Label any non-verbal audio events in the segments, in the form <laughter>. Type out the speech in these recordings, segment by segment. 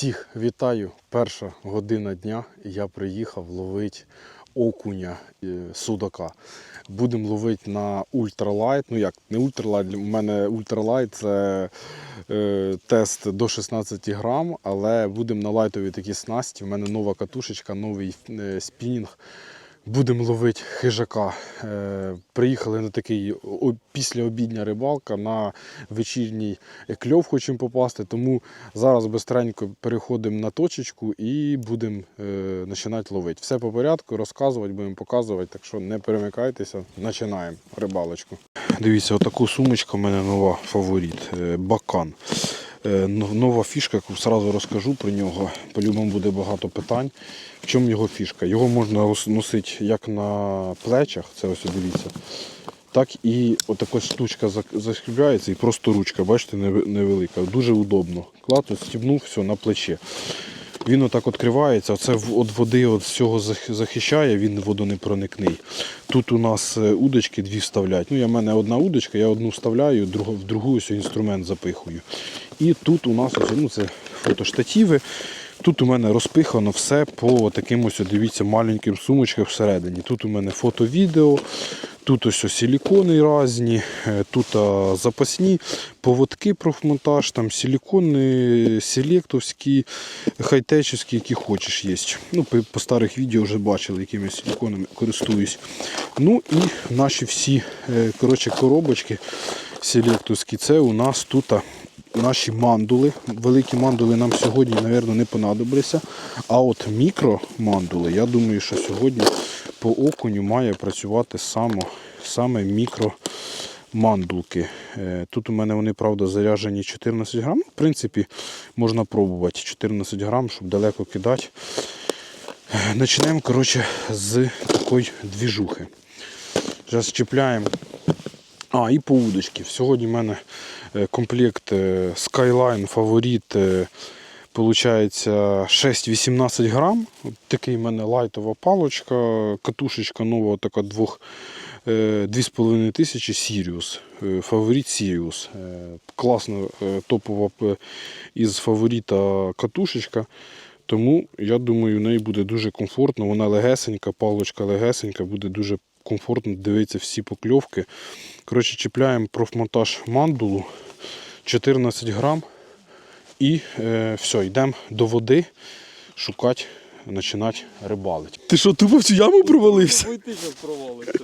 Всіх вітаю. Перша година дня. Я приїхав ловити окуня е, судака. Будемо ловити на ультралайт. Ну як, не ультралайт, у мене ультралайт це е, тест до 16 грам, але будемо на лайтові такі снасті. У мене нова катушечка, новий е, спінінг. Будемо ловити хижака. Е, приїхали на такий післяобідня рибалка на вечірній кльов хочемо попасти. Тому зараз бистренько переходимо на точечку і будемо е, починати ловити. Все по порядку, розказувати, будемо показувати, так що не перемикайтеся, починаємо рибалочку. Дивіться, отаку сумочку у мене нова фаворит. е, Бакан. Е, но- Нова фішка, одразу розкажу про нього. По-любому буде багато питань. В чому його фішка? Його можна носити як на плечах, це ось дивіться, так і отака штучка зак- і просто ручка, бачите, невелика. Дуже удобно. Клад, стібнув, все, на плече. Він отак відкривається, це від води от всього захищає, він водонепроникний. Тут у нас е, удочки дві вставляють. Ну, я в мене одна удочка, я одну вставляю, в другу інструмент запихую. І тут у нас ось, ну, це фотоштативи. Тут у мене розпихано все по таким ось, дивіться, маленьким сумочкам всередині. Тут у мене фото-відео, тут ось силікони різні, е, тут запасні поводки профмонтаж, там силікони, селектовські, хайтечівські, які хочеш є. Ну, по, старих відео вже бачили, якими силіконами користуюсь. Ну і наші всі е, коротше, коробочки селектовські, це у нас тут наші мандули. Великі мандули нам сьогодні, мабуть, не понадобляться. А от мікромандули, я думаю, що сьогодні по окуню має працювати само, саме мікромандулки. Е, Тут у мене вони, правда, заряджені 14 грам. В принципі, можна пробувати 14 грам, щоб далеко кидати. Е, Почнемо коротше, з такої двіжухи. Зараз чіпляємо а, і по удочки. Сьогодні в мене е, комплект е, Skyline фаворит. е, Получається 6-18 грам. Такий в мене лайтова палочка, катушечка нова, така двох. 2,5 тисячі Sirius. Фаворит Sirius. Класна топова із фаворита катушечка. Тому я думаю, в неї буде дуже комфортно. Вона легесенька, палочка легесенька, буде дуже комфортно дивитися всі покльовки. Коротше, чіпляємо профмонтаж мандулу 14 грам. І е, все, йдемо до води шукати, починати рибалити. Ти що, тупо в цю яму провалився? Ти що провалився.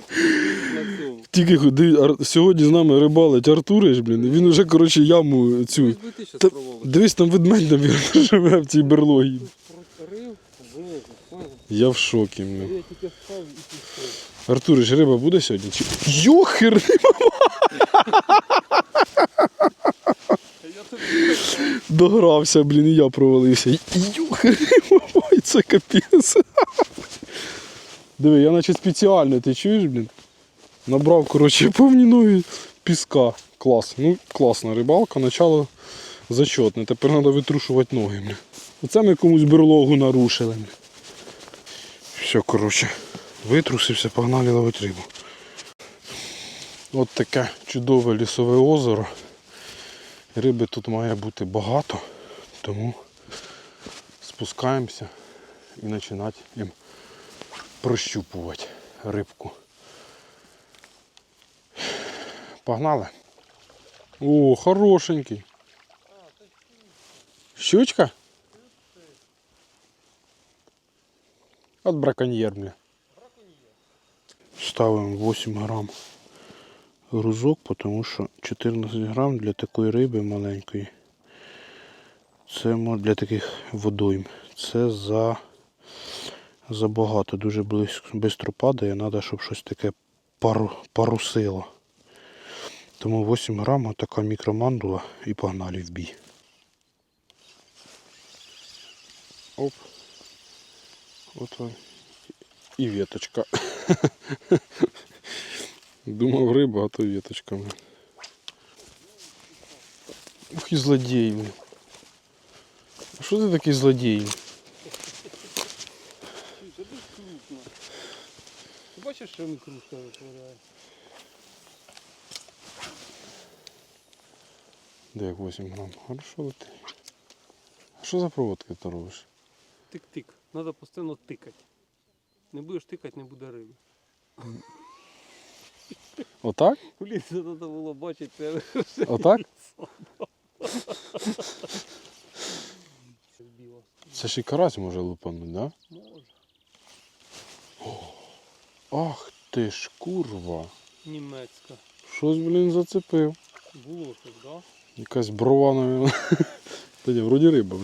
Тільки ходи, Ар- сьогодні з нами рибалить Артурич, блін. Він уже, коротше, яму цю. Та, дивись, там ведмедь, навірно, <laughs> живе в цій берлогі. Я в шокі. Я тільки встав і пішов. Артурич, риба буде сьогодні? Йохер! Догрався, блін, і я провалився. Йохер! Ой, це капець. Диви, я наче спеціально, ти чуєш, блін? Набрав, коротше, повні ноги піска. Клас. Ну, класна рибалка, начало зачетне. Тепер треба витрушувати ноги, блін. Оце ми комусь берлогу нарушили. Все, коротше, витрусився, погнали ловити рибу. От таке чудове лісове озеро. Риби тут має бути багато, тому спускаємося і починати їм прощупувати рибку. Погнали. О, хорошенький. Щучка? От браконьєр, бля. Ставимо 8 грам грузок, тому що 14 грам для такої риби маленької. Це для таких водойм. Це за забагато, дуже швидко падає, треба, щоб щось таке пару, парусило. Тому 8 грам, така мікромандула і погнали в бій. Оп. От. І веточка. Думав риба, а то веточка. Ух і злодій. А що ти такий злодій? Ти бачиш, що він кружка витворяє? Де як 8 грам? Хорошо летить. Що за проводки ти робиш? Тик-тик. Треба постійно тикати. Не будеш тикати, не буде риби. Отак? Блін, це треба було бачити. Отак? Це ще й карась може лупануть, да? Може. Ах ти ж курва. Німецька. Щось, блін, зацепив. Було щось, да? Якась брова, навіть. <laughs> Та ні, вроді риба.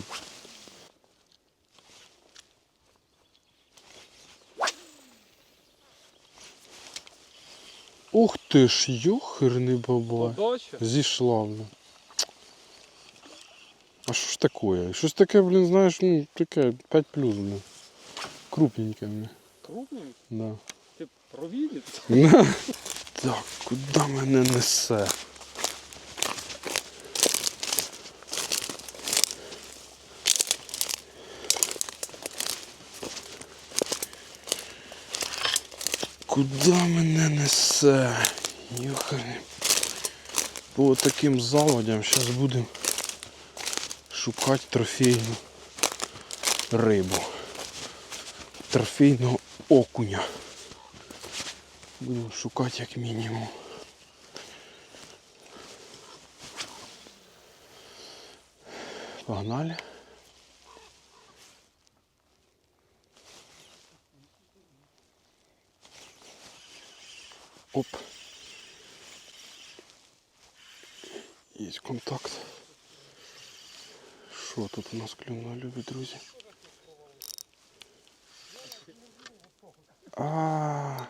Ух ти ж, йохерний бабай. Зійшла, вона. А що ж таке? Щось таке, блін, знаєш, ну, таке 5 плюс, блін. Крупненьке, блін. Крупненьке? Да. Ти провідець? <laughs> Так, куди мене несе? Куди мене несе? Юхані. По таким заводям зараз будемо шукати трофейну рибу. Трофейного окуня. Будемо шукати як мінімум. Погнали. Оп. Є контакт. Що тут у нас клюнуло, любі друзі? А,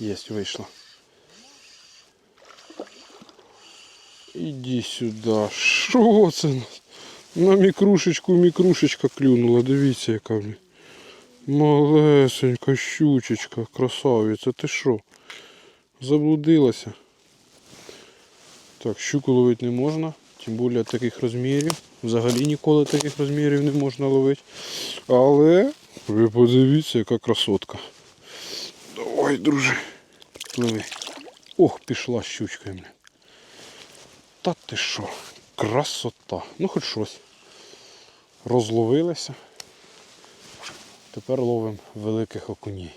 Есть, вийшло. Іди сюди. Що це? у нас? На мікрушечку мікрушечка клюнула. Дивіться, яка блін. Малесенька щучечка, красавиця. Ти що? Заблудилася. Так, щуку ловити не можна, тим більше таких розмірів. Взагалі ніколи таких розмірів не можна ловити. Але ви подивіться, яка красотка. Давай, друже, пливи. Ох, пішла щучка, блін. Та ти що? Красота. Ну хоч щось. Розловилися. Тепер ловимо великих окуней.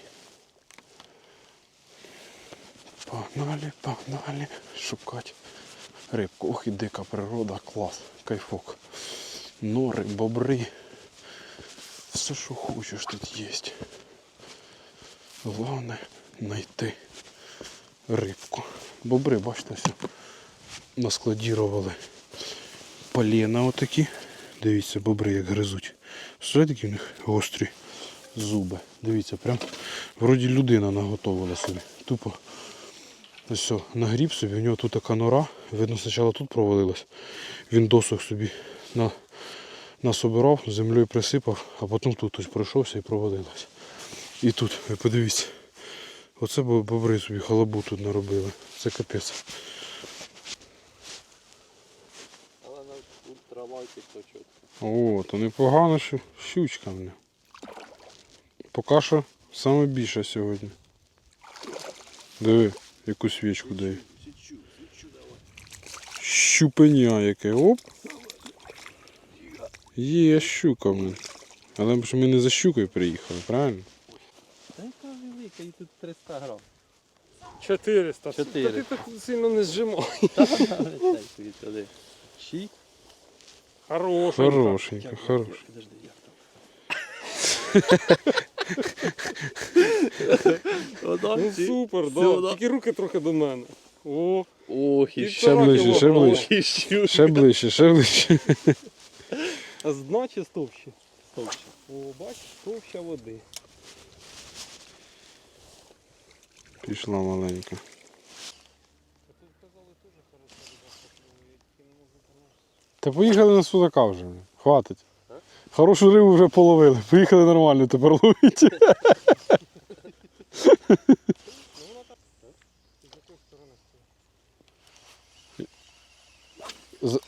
Погнали, погнали, шукати рибку. Ох і дика природа, клас, кайфок. Нори, бобри. Все, що хочеш тут є. Головне знайти рибку. Бобри, бачите, все наскладірували полена отакі. Дивіться, бобри як гризуть. Все такі в них гострі зуби. Дивіться, прям вроді людина наготовила собі. Тупо ось все, нагріб собі, у нього тут така нора. Видно, спочатку тут провалилась. Він досок собі на, насобирав, землею присипав, а потім тут ось пройшовся і провалилась. І тут, ви подивіться. Оце бо- бобри собі халабу тут наробили. Це капець. Але на ультралайті то чітко. О, то непогано що щучка в мене. Поки що саме більше сьогодні. Диви, яку свічку дає. Щупеня яке. Оп. Є щука в мене. Але ж ми не за щукою приїхали, правильно? Та яка велика, і тут 300 грам. 400. 400. Та ти так сильно не зжимай. <laughs> Щі? Хороший. Хорошенько, хорошенько. Подожди, як там? <laughs> Ну супер, да. Тільки руки трохи до мене. О, Ох, і ще ближче, ще кілограма. ближче. Ще ближче, ще ближче. а з дна чи з товщі? О, бачиш, товща води. Пішла маленька. Та поїхали на судака вже. Хватить. Хорошу рибу вже половили. Поїхали нормально, тепер ловіть. З-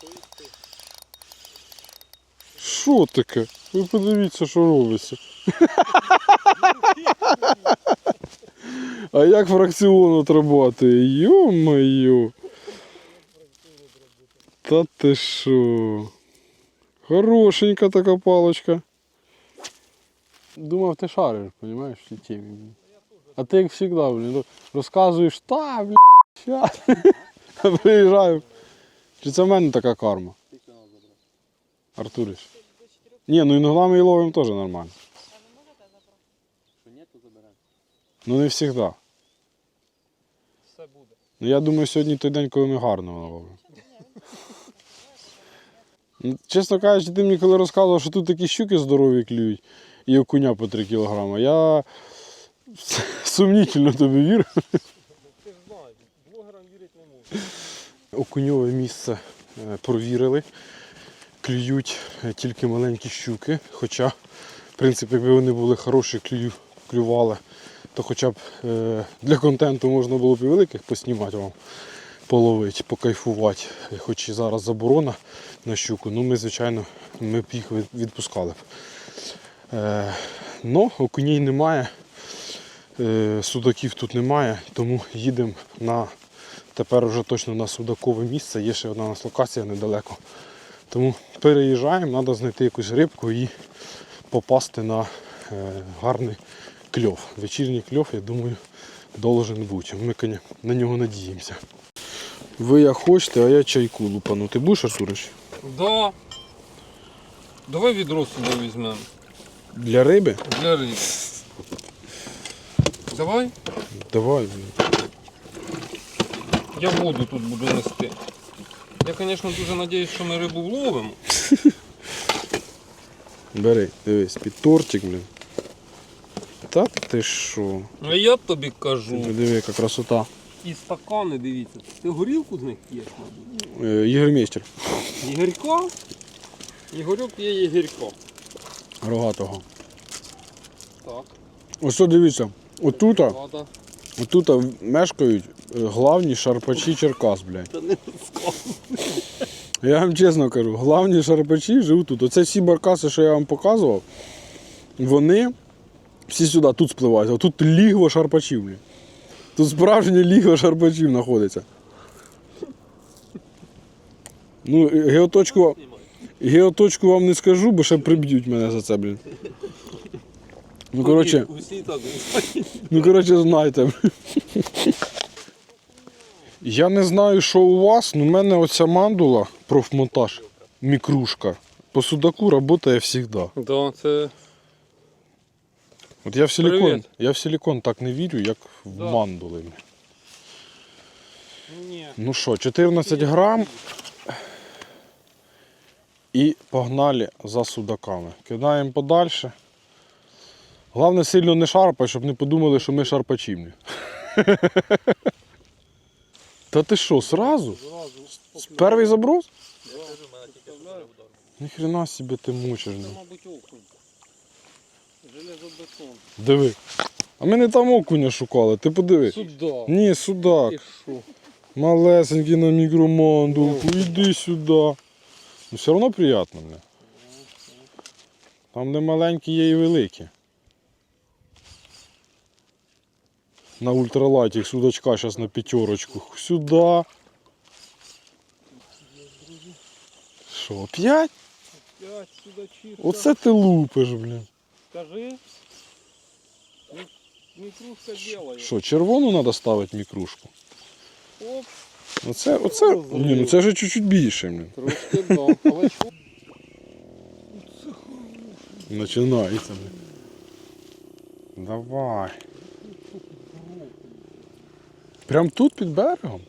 Що таке? Ви подивіться, що робиться. А як фракціон отрабатує? Йо-моє. Та ти що? Хорошенька така палочка. Думав, ти шариш, розумієш, в цій темі. А ти як завжди, блін, розказуєш, та, бля, щас. <laughs> Приїжджаю. Чи це в мене така карма? Артурич. Ні, ну іноді ми і ловимо теж нормально. Що ні, то заберемо. Ну не завжди. Все буде. Ну я думаю, сьогодні той день, коли ми гарно ловимо. Чесно кажучи, ти мені коли розказував, що тут такі щуки здорові клюють і окуня по 3 кг, я <laughs> сумнітельно тобі вірю. Ти ж знаєш, блогерам вірити не можу. Окуньове місце е, провірили. Клюють е, тільки маленькі щуки. Хоча, в принципі, якби вони були хороші, клюю, клювали, то хоча б е, для контенту можна було б і великих поснімати вам, половити, покайфувати. Хоч і зараз заборона на щуку, ну ми, звичайно, ми б їх відпускали б. Е, но окуней немає, е, судаків тут немає, тому їдемо на Тепер вже точно на судакове місце, є ще одна у нас локація недалеко. Тому переїжджаємо, треба знайти якусь рибку і попасти на е, гарний кльов. Вечірній кльов, я думаю, должен бути. Ми на нього надіємося. Ви як хочете, а я чайку лупану. Ти будеш, Артурич? Да. Давай відро сюди візьмемо. Для риби? Для риби. Давай. Давай. Я воду тут буду нести. Я, звісно, дуже сподіваюся, що ми рибу вловимо. <laughs> Бери, дивись, під тортик, блін. Та ти що? А я тобі кажу. Диви, яка красота. І стакани, дивіться. Ти горілку з них п'єш, мабуть. Е, Ігормейстер Ігорько. Ігорьок є Ігорько. рогатого. Так, Ось що дивіться, отута. вода. Тут мешкають е, главні шарпачі Черкас, блядь. Та не розказуй. Я вам чесно кажу, главні шарпачі живуть тут. Оце всі баркаси, що я вам показував, вони всі сюди тут спливають, а тут лігво шарпачів. Блядь. Тут справжнє лігво шарпачів знаходиться. Ну, е, геоточку, геоточку вам не скажу, бо ще приб'ють мене за це, блін. Ну, коротше. Ну, коротше, знайте. Я не знаю, що у вас, але в мене оця мандула, профмонтаж, мікрушка. По судаку працює завжди. Да, це От я в силикон, Привіт. я в силикон так не вірю, як в Да. мандули. ні. Ну що, 14 грам. І погнали за судаками. Кидаємо подальше. Головне сильно не шарпай, щоб не подумали, що ми шарпачівні. <laughs> Та ти що, сразу? З Перший заброс? Ніхрена собі ти мучиш. ну. мабуть, окунь. Железобетон. Диви. А ми не там окуня шукали, ти подиви. Сюда. Ні, судак. І що? Малесенький на мікромандулку, іди сюди. Ну все одно приємно мені. Там де маленькі є і великі. На ультралайті судачка зараз на п'ятерочку. Сюди. Що, опять? П'ять судачів. Оце ти лупиш, блін. Скажи. Мі- Мікрушка делає. Що, червону треба ставити мікрушку? Оп, Оце, оце, ні, ну це вже чуть-чуть більше. Блін. трошки. Але що? Починається. блін. Давай. Прям тут під берегом?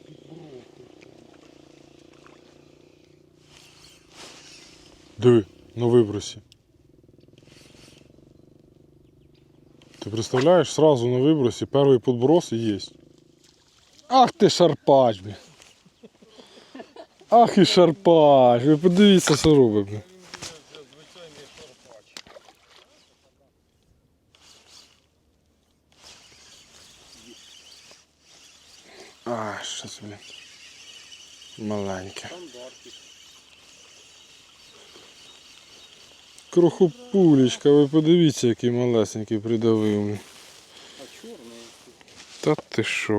Диви, на вибросі. Ти представляєш, сразу на вибросі перший подброс і є. Ах ти шарпач, блін. Ах і шарпач. Ви подивіться, що робить. блін. А, щось, блін. Маленьке. Крохопулечка, ви подивіться, який малесенький придавив. блін. А чорний. Та ти що?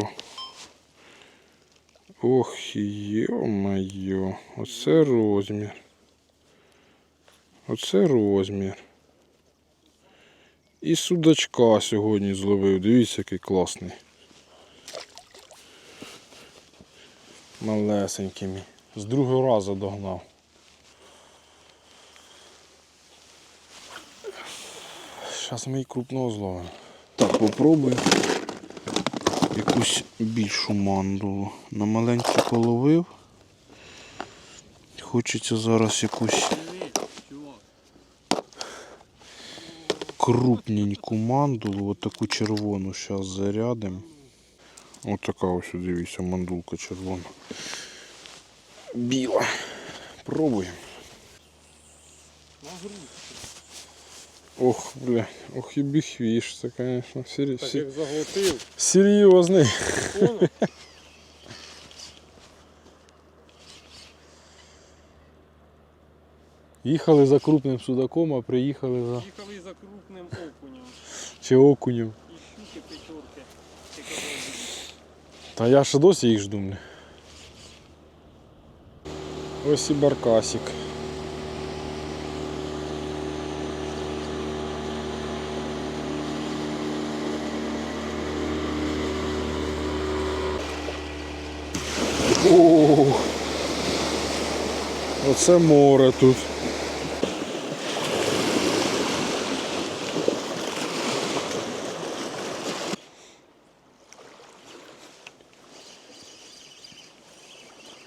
Ох, йо-моє, оце розмір. Оце розмір. І судачка сьогодні зловив. Дивіться, який класний. Малесенький. мій. З другого разу догнав. Зараз ми і крупного зловимо. Так, попробую якусь більшу мандулу. На маленьку половив. Хочеться зараз якусь крупненьку мандулу, от таку червону зараз зарядимо. Ось така ось, дивіться, мандулка червона. Біла. Пробуємо. Ох, бля, ох і біхвіш, це, звісно, сері... Так як заглотив. серйозний. Понял? Їхали за крупним судаком, а приїхали за Їхали за крупним окунем. чи окунем. І щуки п'ятерки. Та я ще досі їх жду. Ось і баркасик. О, Оце море тут.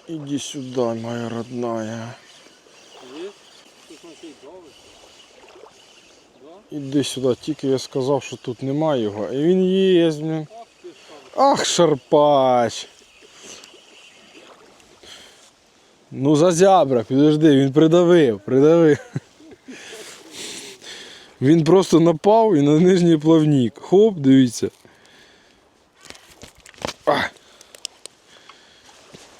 Иди сюда, моя родная. Іди сюди, тільки я сказав, що тут немає його. І він є. Ах, шарпач. Ну зазябра, підожди, він придавив, придавив. Він просто напав і на нижній плавник. Хоп, дивіться. А.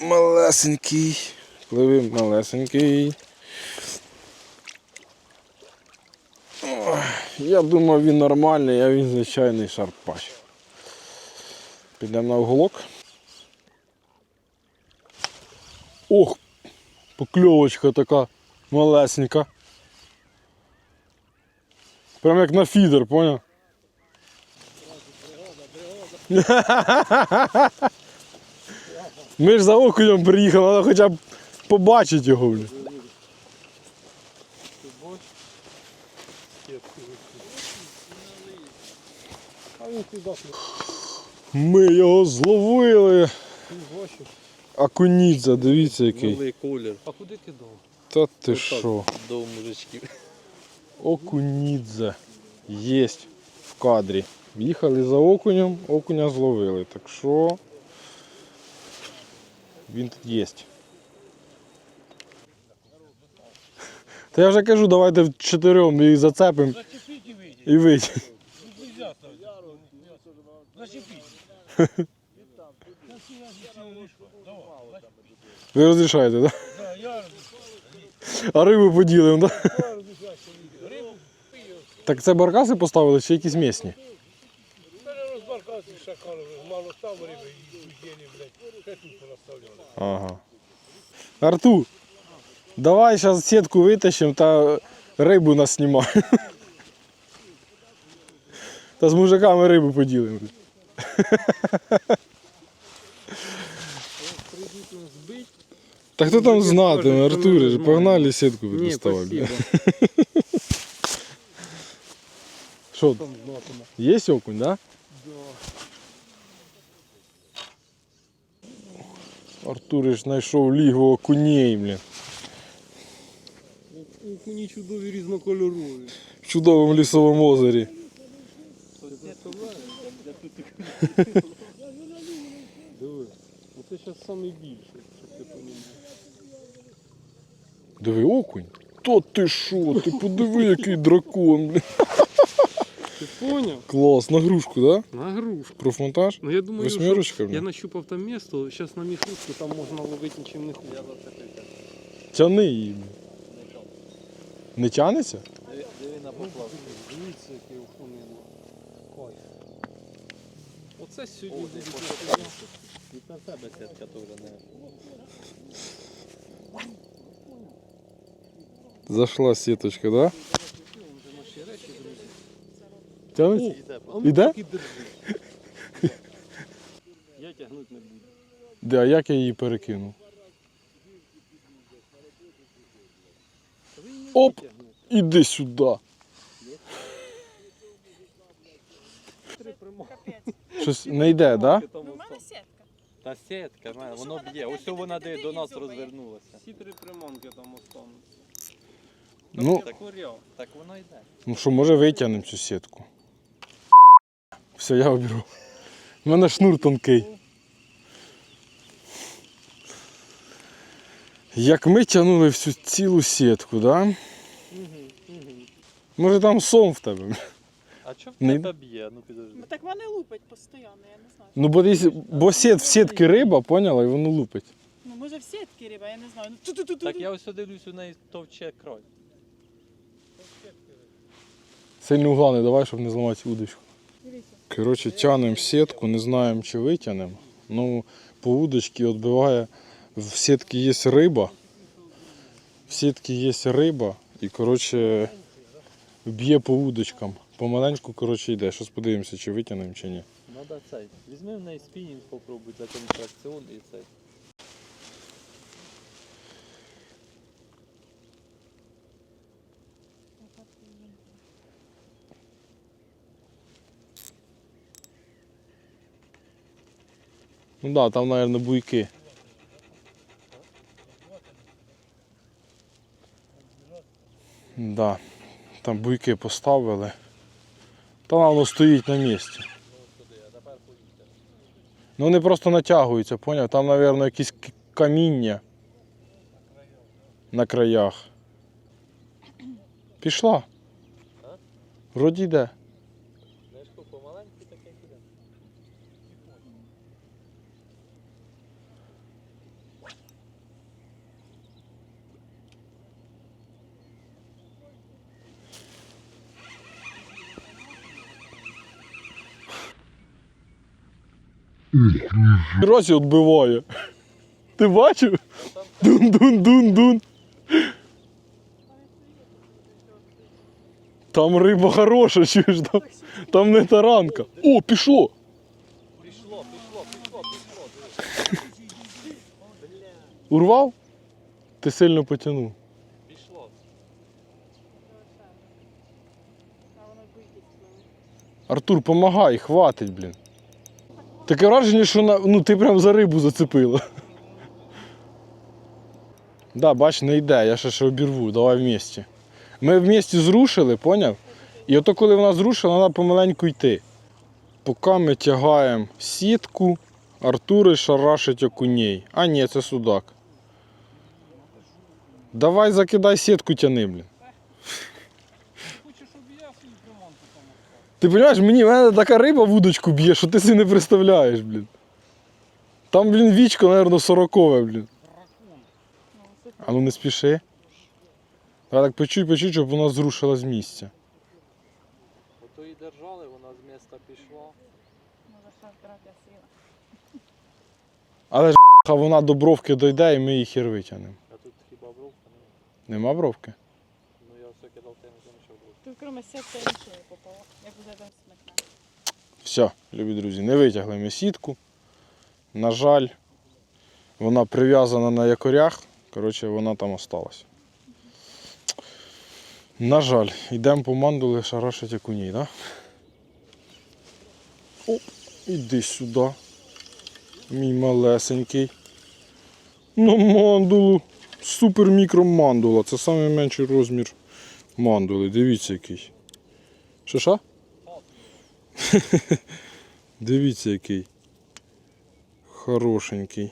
Малесенький. Пливи малесенький. Я думав він нормальний, а він звичайний шарпач. Підемо на уголок. Ох, покльовочка така малесенька. Прям як на фідер, поняв? Ми ж за окунем приїхали, треба хоча б побачити його. Туди Ми його зловили. Акунідза, дивіться який. Новий колір. А куди кидав? Та ти що? До мужичків. Окунідзе. Єсть в кадрі. Їхали за окунем, окуня зловили. Так що він тут єсть. Та я вже кажу, давайте в чотирьом її зацепимо і вийдемо. Ви розрішаєте, так? Да? А рибу поділимо, так? Так це баркаси поставили чи якісь місні? Мало став риби і блядь. Арту, давай зараз сітку витащимо та рибу нас знімаємо. Та з мужиками рибу поділимо. Та <laughs> хто там знатиме, Артуре, погнали сітку доставати. Що, є окунь, да? Артур ж знайшов лігу окуней, блін. Окуні чудові різнокольорові. В чудовому лісовому озері. <laughs> Диви. Оце зараз найбільше, щоб ти розумів. Диви, окунь. То ти що? Ти подиви, який дракон, блін. Ти поняв? Клас, на грушку, да? На грушку. Профмонтаж? Ну я думаю, Восьмерочка, що блін? я нащупав там місто, зараз на міхушку там можна ловити нічим не хуже. Тяни її. блін. Не тянеться? Дивіться, яке ухонило. Кайф. Оце сьогодні буде настояще. І на тебе сітка теж не. Зашла сіточка, да? Іде? Я тягнути не буду. Де, а як я її перекинув? Оп! Іди сюди. Щось не йде, так? Да? Ну, в мене сітка. Та сітка, мене, воно б'є. Ось вона де до нас розвернулася. Всі три приманки там остануться. Ну, Так куряв. Так воно йде. ну що, може витягнемо цю сітку. Все, я оберу. У мене шнур тонкий. Як ми тягнули всю цілу сітку, да? Може там сон в тебе? А чого в Не- тебе б'є? Ну підожди. Ну, Так вони лупить постійно, я не знаю. Ну, бо, десь- бо сіт, в сітки риба, поняла, і воно лупить. Ну, може в сітки риба, я не знаю. Ну, ту-ту-ту-ту. Так я ось дивлюсь, у неї товче крой. Сильно угла не давай, щоб не зламати удочку. Дивіться. Коротше, тянемо сітку, не знаємо, чи витягнемо. Ну, по удочці відбиває. В сітці є риба. В сітці є риба і, коротше, б'є по удочкам. Помаленьку, коротше, йде. Щось подивимося, чи витягнемо, чи ні. Надо цей. Візьми в неї спінінг, попробуй за контракціон і цей. Ну так, да, там, мабуть, буйки. Да, там буйки поставили. Та воно стоїть на місці. Ну вони просто натягуються, поняв? Там, мабуть, якісь каміння на краях. Пішла. Вроді йде. Розі відбиває. Ти бачив? Дун-дун-дун-дун. Там риба хороша, чуєш, там, там не таранка. О, пішло. Пішло, пішло, пішло, пішло. Урвав? Ти сильно потягнув. Пішло. Артур, помагай, хватить, блін. Таке враження, що ну, ти прям за рибу зацепила. Да, бач, не йде, я ще ще обірву, давай вместе. Ми вместе зрушили, поняв? І ото коли вона зрушила, треба помаленьку йти. Поки ми тягаємо сітку, Артур шарашить окуней. А ні, це судак. Давай закидай сітку тяни, блін. Хочу, щоб я свою приманку там оставив. Ти розумієш, мені в мене така риба в удочку б'є, що ти собі не представляєш, блін. Там, блін, вічко, мабуть, сорокове, блін. А ну не спіши. А так почуй, почуй, щоб вона зрушила з місця. Ото її держали, вона з міста пішла. Але ж а вона до бровки дойде і ми її хер витягнемо. А тут хіба бровка не Нема бровки? Ну я все кидав тим, що не бровка. Тут кроме сітки нічого Все, любі друзі, не витягли ми сітку. На жаль, вона прив'язана на якорях. Коротше, вона там осталась. На жаль, йдемо по мандули шарашить окуній, да? О, іди сюди. Мій малесенький. На мандулу. Супер мікро мандула. Це найменший розмір мандули. Дивіться який. Що що? <laughs> Дивіться який. Хорошенький.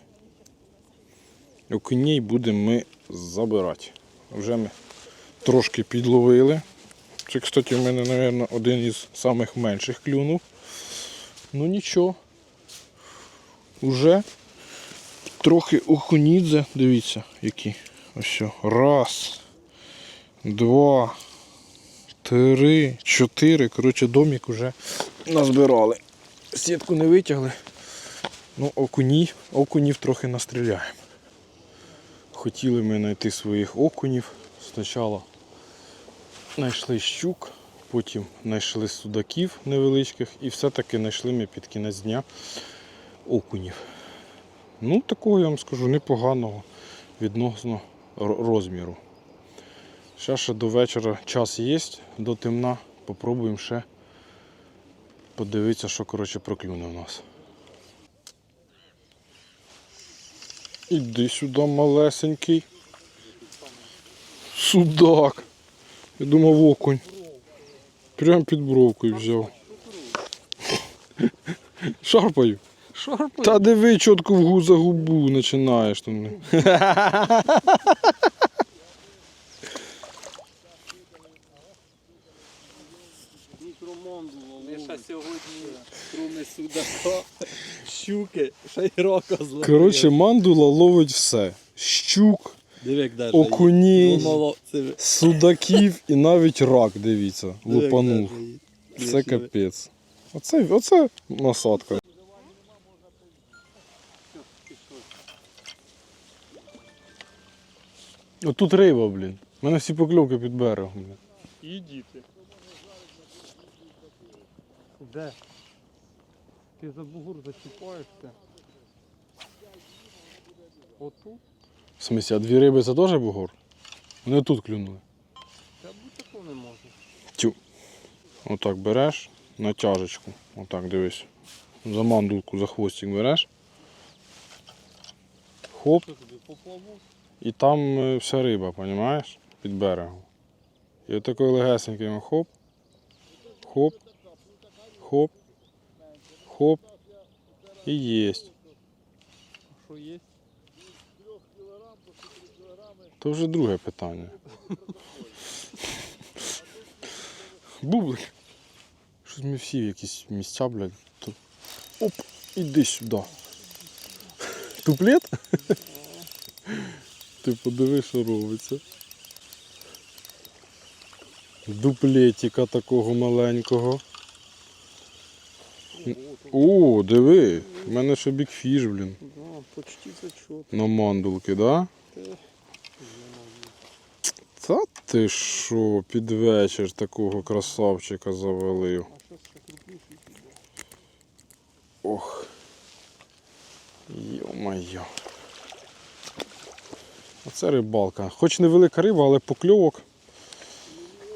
Окуней будемо ми забирати. Вже ми трошки підловили. Це, кстати, в мене, мабуть, один із самих менших клюнув. Ну нічого. Уже трохи окунідзе. Дивіться, які. Ось. Раз. Два. Три, чотири. Коротше, домик уже назбирали. Сітку не витягли. Ну, окуні, окунів трохи настріляємо. Хотіли ми знайти своїх окунів, Спочатку знайшли щук, потім знайшли судаків невеличких і все-таки знайшли ми під кінець дня окунів. Ну, такого я вам скажу непоганого відносно розміру. Ще ще до вечора час є, до темна. Попробуємо ще подивитися, що коротше проклюне в нас. Іди сюди, малесенький. Судак. Я думав окунь. Прям під бровкою взяв. Шарпаю. Шарпай. Та диви чітко в гу за губу починаєш там. Ми ще сьогодні, кроме судака, <laughs> щуки, ще й рока зловили. Коротше, мандула ловить все. Щук, окуней, Ну, судаків і навіть рак, дивіться, лупанув. Це капець. Оце, оце насадка. Отут риба, блін. У мене всі покльовки під берегом. Блін. І діти. Де? Ти за бугур зачіпаєшся. Отут? В смысле, а дві риби це теж бугор? Вони тут клюнули. Та бути такого не може. Отак береш натяжечку. Отак дивись. За мандулку, за хвостик береш. Хоп, Що тобі поплаву? і там е, вся риба, розумієш? Під берегом. І отакою легесеньким хоп, хоп, хоп, хоп. І єсть. Що є? То вже друге питання. Бублик. Щось ми всі в якісь місця, блядь. Оп, іди сюди. Туплет? Ти подиви, що робиться. Дуплетика такого маленького. О, диви, в мене ще бікфіш, блін. Да, почти зачет. На мандулки, да? Та ти що, під вечір такого красавчика завалив. Ох. Йо-моє. Оце рибалка. Хоч невелика риба, але покльовок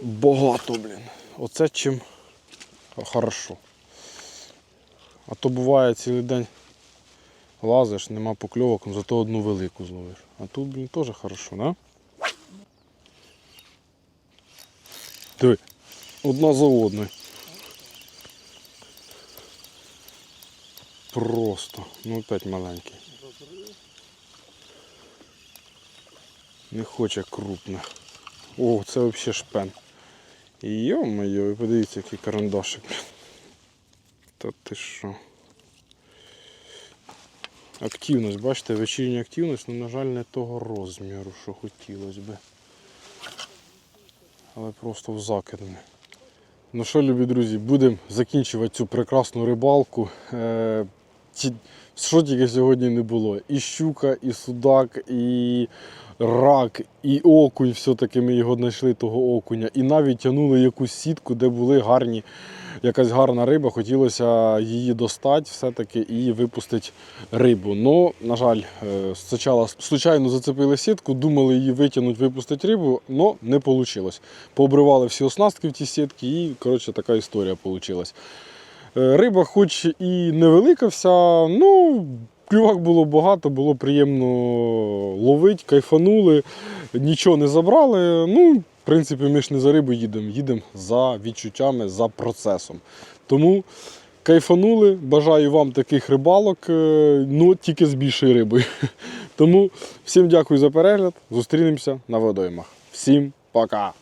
багато, блін. Оце чим хорошо. А то буває цілий день лазиш, нема покльовок, ну зато одну велику зловиш. А тут, блін, теж хорошо, да? Диви, одна за одною. Просто, ну опять маленький. Не хоче крупне. О, це взагалі шпен. Йо-моє, ви подивіться, який карандашик. Та ти що? Активність, бачите, вечірня активність, ну, на жаль, не того розміру, що хотілося би. Але просто в закидане. Ну що, любі друзі, будемо закінчувати цю прекрасну рибалку. Е, що тільки сьогодні не було. І щука, і судак, і рак, і окунь. Все-таки ми його знайшли, того окуня. І навіть тягнули якусь сітку, де були гарні, якась гарна риба. Хотілося її достати все-таки і випустити рибу. Ну, на жаль, е, спочатку случайно зацепили сітку, думали її витягнути, випустити рибу, але не вийшло. Пообривали всі оснастки в ті сітки і коротше, така історія вийшла. Риба, хоч і невелика вся, ну, клювак було багато, було приємно ловити, кайфанули, нічого не забрали. Ну, в принципі, ми ж не за рибу їдемо, їдемо за відчуттями, за процесом. Тому кайфанули, бажаю вам таких рибалок, е, ну тільки з більшою рибою. <laughs> Тому всім дякую за перегляд. Зустрінемося на водоймах. Всім пока!